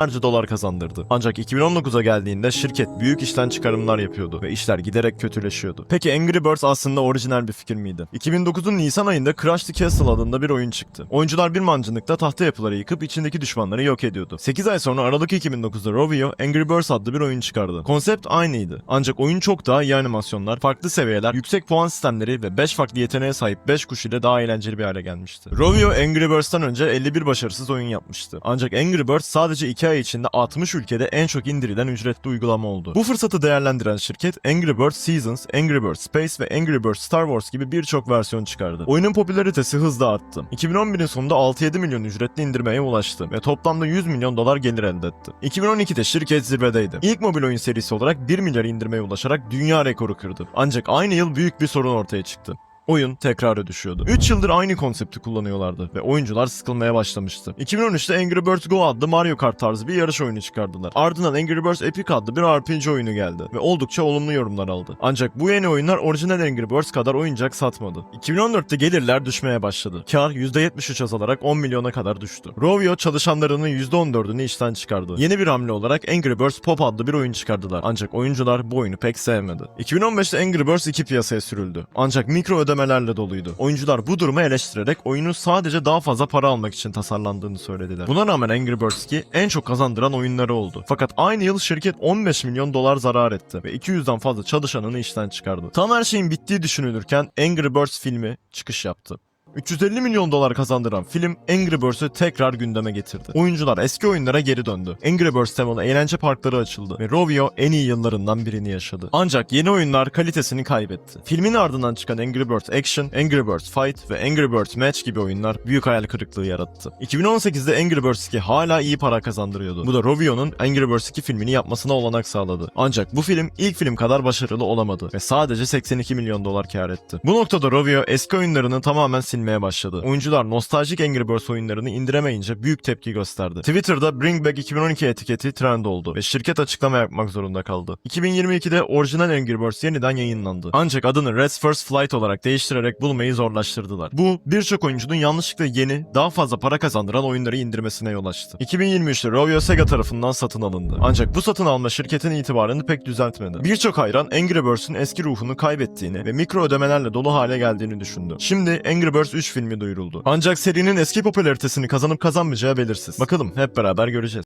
milyarlarca dolar kazandırdı. Ancak 2019'a geldiğinde şirket büyük işten çıkarımlar yapıyordu ve işler giderek kötüleşiyordu. Peki Angry Birds aslında orijinal bir fikir miydi? 2009'un Nisan ayında Crash the Castle adında bir oyun çıktı. Oyuncular bir mancınıkta tahta yapıları yıkıp içindeki düşmanları yok ediyordu. 8 ay sonra Aralık 2009'da Rovio Angry Birds adlı bir oyun çıkardı. Konsept aynıydı. Ancak oyun çok daha iyi animasyonlar, farklı seviyeler, yüksek puan sistemleri ve 5 farklı yeteneğe sahip 5 kuş ile daha eğlenceli bir hale gelmişti. Rovio Angry Birds'tan önce 51 başarısız oyun yapmıştı. Ancak Angry Birds sadece 2 ay içinde 60 ülkede en çok indirilen ücretli uygulama oldu. Bu fırsatı değerlendiren şirket Angry Birds Seasons, Angry Birds Space ve Angry Birds Star Wars gibi birçok versiyon çıkardı. Oyunun popülaritesi hızla arttı. 2011'in sonunda 6-7 milyon ücretli indirmeye ulaştı ve toplamda 100 milyon dolar gelir elde etti. 2012'de şirket zirvedeydi. İlk mobil oyun serisi olarak 1 milyar indirmeye ulaşarak dünya rekoru kırdı. Ancak aynı yıl büyük bir sorun ortaya çıktı. Oyun tekrara düşüyordu. 3 yıldır aynı konsepti kullanıyorlardı ve oyuncular sıkılmaya başlamıştı. 2013'te Angry Birds Go adlı Mario Kart tarzı bir yarış oyunu çıkardılar. Ardından Angry Birds Epic adlı bir RPG oyunu geldi ve oldukça olumlu yorumlar aldı. Ancak bu yeni oyunlar orijinal Angry Birds kadar oyuncak satmadı. 2014'te gelirler düşmeye başladı. Kar %73 azalarak 10 milyona kadar düştü. Rovio çalışanlarının %14'ünü işten çıkardı. Yeni bir hamle olarak Angry Birds Pop adlı bir oyun çıkardılar. Ancak oyuncular bu oyunu pek sevmedi. 2015'te Angry Birds 2 piyasaya sürüldü. Ancak mikro ödemelerle doluydu. Oyuncular bu durumu eleştirerek oyunun sadece daha fazla para almak için tasarlandığını söylediler. Buna rağmen Angry Birds 2 en çok kazandıran oyunları oldu. Fakat aynı yıl şirket 15 milyon dolar zarar etti ve 200'den fazla çalışanını işten çıkardı. Tam her şeyin bittiği düşünülürken Angry Birds filmi çıkış yaptı. 350 milyon dolar kazandıran film Angry Birds'ü tekrar gündeme getirdi. Oyuncular eski oyunlara geri döndü. Angry Birds temalı eğlence parkları açıldı ve Rovio en iyi yıllarından birini yaşadı. Ancak yeni oyunlar kalitesini kaybetti. Filmin ardından çıkan Angry Birds Action, Angry Birds Fight ve Angry Birds Match gibi oyunlar büyük hayal kırıklığı yarattı. 2018'de Angry Birds 2 hala iyi para kazandırıyordu. Bu da Rovio'nun Angry Birds 2 filmini yapmasına olanak sağladı. Ancak bu film ilk film kadar başarılı olamadı ve sadece 82 milyon dolar kar etti. Bu noktada Rovio eski oyunlarını tamamen silmeye başladı. Oyuncular nostaljik Angry Birds oyunlarını indiremeyince büyük tepki gösterdi. Twitter'da Bring Back 2012 etiketi trend oldu ve şirket açıklama yapmak zorunda kaldı. 2022'de orijinal Angry Birds yeniden yayınlandı. Ancak adını Red's First Flight olarak değiştirerek bulmayı zorlaştırdılar. Bu birçok oyuncunun yanlışlıkla yeni, daha fazla para kazandıran oyunları indirmesine yol açtı. 2023'te Rovio Sega tarafından satın alındı. Ancak bu satın alma şirketin itibarını pek düzeltmedi. Birçok hayran Angry Birds'ün eski ruhunu kaybettiğini ve mikro ödemelerle dolu hale geldiğini düşündü. Şimdi Angry Birds 3 filmi duyuruldu. Ancak serinin eski popülaritesini kazanıp kazanmayacağı belirsiz. Bakalım hep beraber göreceğiz.